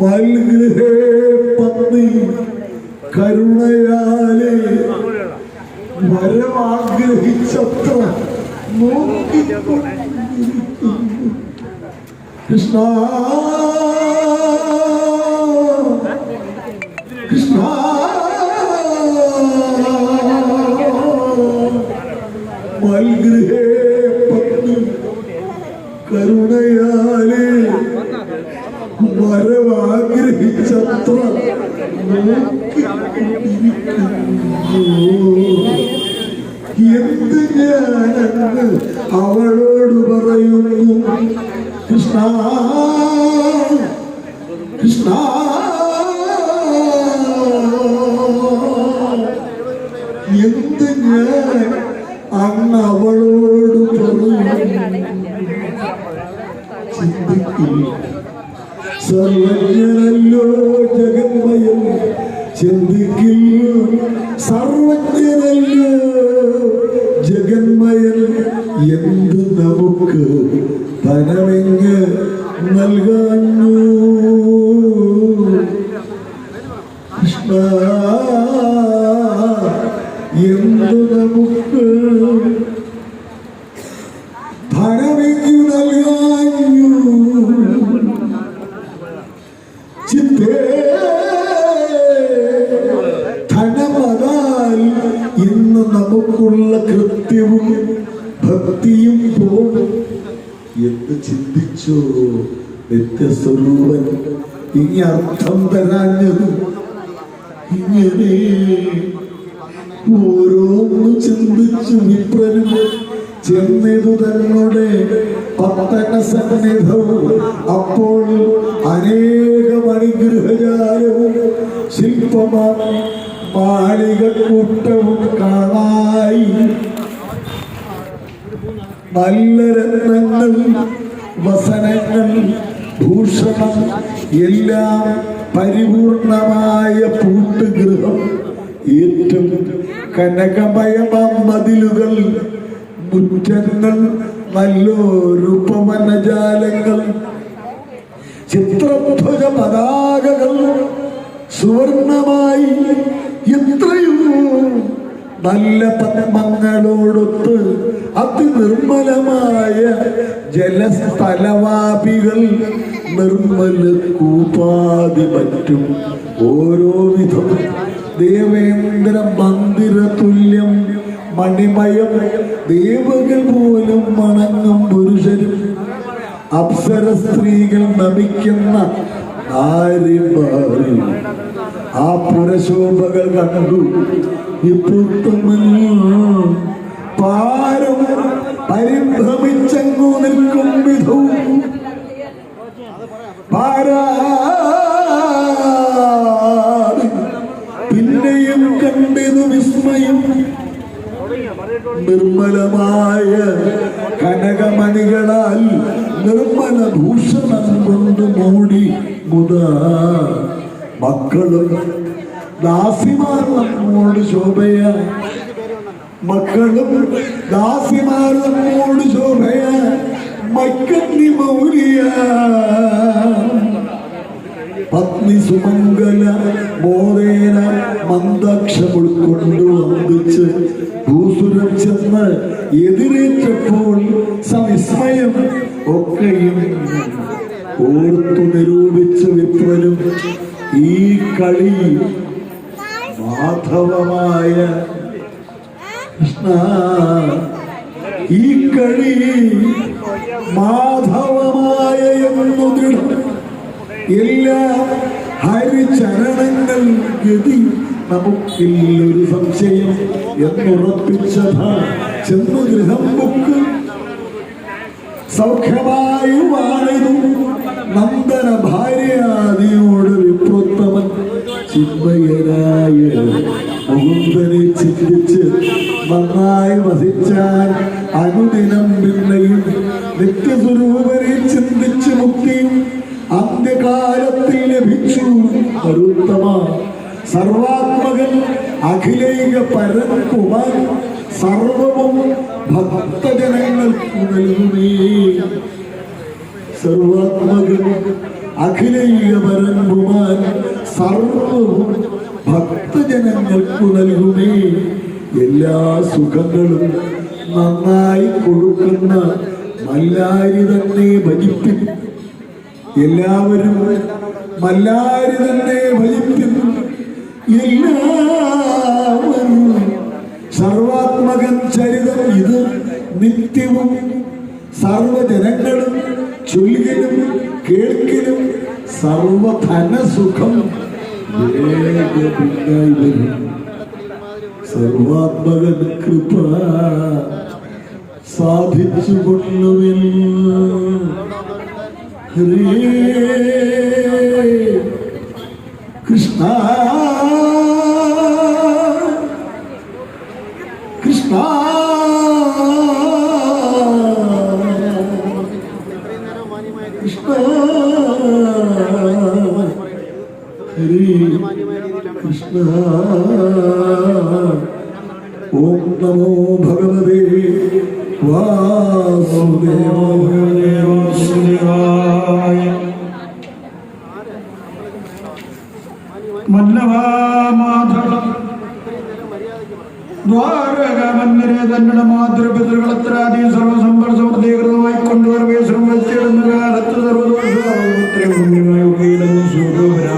മൽഗൃഹേ പത്നി കരുണയാലെ. വരമാഗ്രഹിച്ചത്ര. കൃഷ്ണ കൃഷ്ണ. മൽഗ്രഹേ പത്നി കരുണയാലേ. വരവാഗ്രഹിച്ചത്ര എന്ത് ഞാനെന്ന് അവളോട് പറയുന്നു? കൃഷ്ണ കൃഷ്ണ. എന്ത് ഞാൻ അന്ന് അവളോട് പറയുന്നു? ചിന്തിക്കില്ല സർവജ്ഞനല്ലോ ജഗന്മയം ചിന്തിക്കില്ല സർവജ്ഞനല്ലോ ജഗന്മയൻ എന്ത് നമുക്ക് ധനമെങ്ങ് നൽകാഞ്ഞു കൃഷ്ണ എന്ത് നമുക്ക് ധനമെങ്ങു നമുക്കുള്ള കൃത്യവും ഭക്തിയും പോകും എന്ന് ചിന്തിച്ചോ നിത്യസ്വരൂപൻ? ഇനി അർത്ഥം തരാഞ്ഞത് ഇങ്ങനെ ഓരോന്ന് ചിന്തിച്ചു വിപ്രനും ചെന്നിതു തന്നോടെ പത്തന സന്നിധവും അപ്പോൾ അനേകം അനുഗ്രഹജാലവും ശില്പമാ മാളിക കൂട്ടവും കാണായി. നല്ല രത്നങ്ങൾ വസനങ്ങൾ ഭൂഷണം എല്ലാം പരിപൂർണമായ പൂട്ടുഗൃഹം. ഏറ്റവും കനകമയമാം മതിലുകൾ മുറ്റങ്ങൾ നല്ലൊരുപവനജാലങ്ങൾ ചിത്രധ്വജ പതാകകൾ സുവർണമായി എത്രയോ നല്ല പത്മങ്ങളോടൊത്ത് അതിനിർമ്മലമായ ജലസ്ഥലവാപികൾ നിർമ്മല കൂപ്പാതി മറ്റും ഓരോ വിധം. ദേവേന്ദ്ര മന്ദിര തുല്യം മണിമയം ദേവകൾ പോലും മണങ്ങും പുരുഷരും. അപ്സര സ്ത്രീകൾ നമിക്കുന്ന നാരിമാർ ആ പുരശോഭകൾ കണ്ടു. ഇപ്പോൾ പാരം പരിഭ്രമിച്ചങ്ങു നിൽക്കും വിധവും. പിന്നെയും കണ്ടിതു വിസ്മയം. നിർമ്മലമായ കനകമണികളാൽ നിർമ്മല ഭൂഷണം കൊണ്ട് മൂടി മുതാ. മക്കളും ദാസിമാർ നമ്മോട് ശോഭയ. മക്കളും ദാസിമാർ നമ്മോട് ശോഭയ. മക്കന്നി മൗലിയ. പത്നി സുമംഗല മോദേന മന്ദാക്ഷം ഉൾക്കൊണ്ടു വന്ദിച്ച് ഭൂസുരം ചെന്ന് എതിരേറ്റപ്പോൾ സവിസ്മയം ഒക്കെയും ഓർത്തു നിരൂപിച്ച് വിപ്രനും ഈ കളി മാധവമായ കൃഷ്ണ. ഈ കളി മാധവമായ എന്നു ദൃഢം. ഹരിചരണങ്ങൾ ഗതി നമുക്കില്ലൊരു സംശയം എന്നുറപ്പിച്ചതാ. ചെന്നു ഗൃഹം ബുക്ക്. സൗഖ്യമായി വാണിതു ചിന്മയനായ മുകുന്ദനെ ചിന്തിച്ച് നന്നായി വസിച്ചാൽ അനുദിനം പിന്നെയും നിത്യസ്വരൂപനെ ചിന്തിച്ച് മുക്തിയും അന്ത്യകാലത്തിൽ ലഭിച്ചു. അരുത്തമ സർവാത്മകൻ അഖിലേക പരൻകുമാർ സർവവും ഭക്തജനങ്ങൾക്ക് നൽകുമേ. സർവാത്മകൻ അഖിലൈക പരമ്പുമാൻ ഭക്തജനങ്ങൾക്കു നൽകുമേ. എല്ലാ സുഖങ്ങളും നന്നായി കൊടുക്കുന്ന മല്ലാരി തന്നെ ഭജിപ്പിൻ. എല്ലാവരും മല്ലാരി തന്നെ ഭജിപ്പിൻ. എല്ലാവരും സർവാത്മകൻ ചരിതം ഇത് നിത്യവും സർവജനങ്ങളും ചൊല്ലിലും കേൾക്കലും സർവധനസുഖം വേഗമുണ്ടായി വരും സർവാത്മകൻ കൃപ സാധിച്ചു കൊള്ളുവിൽ കൃഷ്ണ. കൃഷ്ണ. ഓം നമോ ഭഗവതേ. വാസുദേവായ മല്ലവാമാധവ ദ്വാരകമന്ദിരെ തങ്ങളുടെ കൊണ്ടുവരവേ ശ്രമിച്ചിടുന്ന കാലത്ത് സർവദോഷ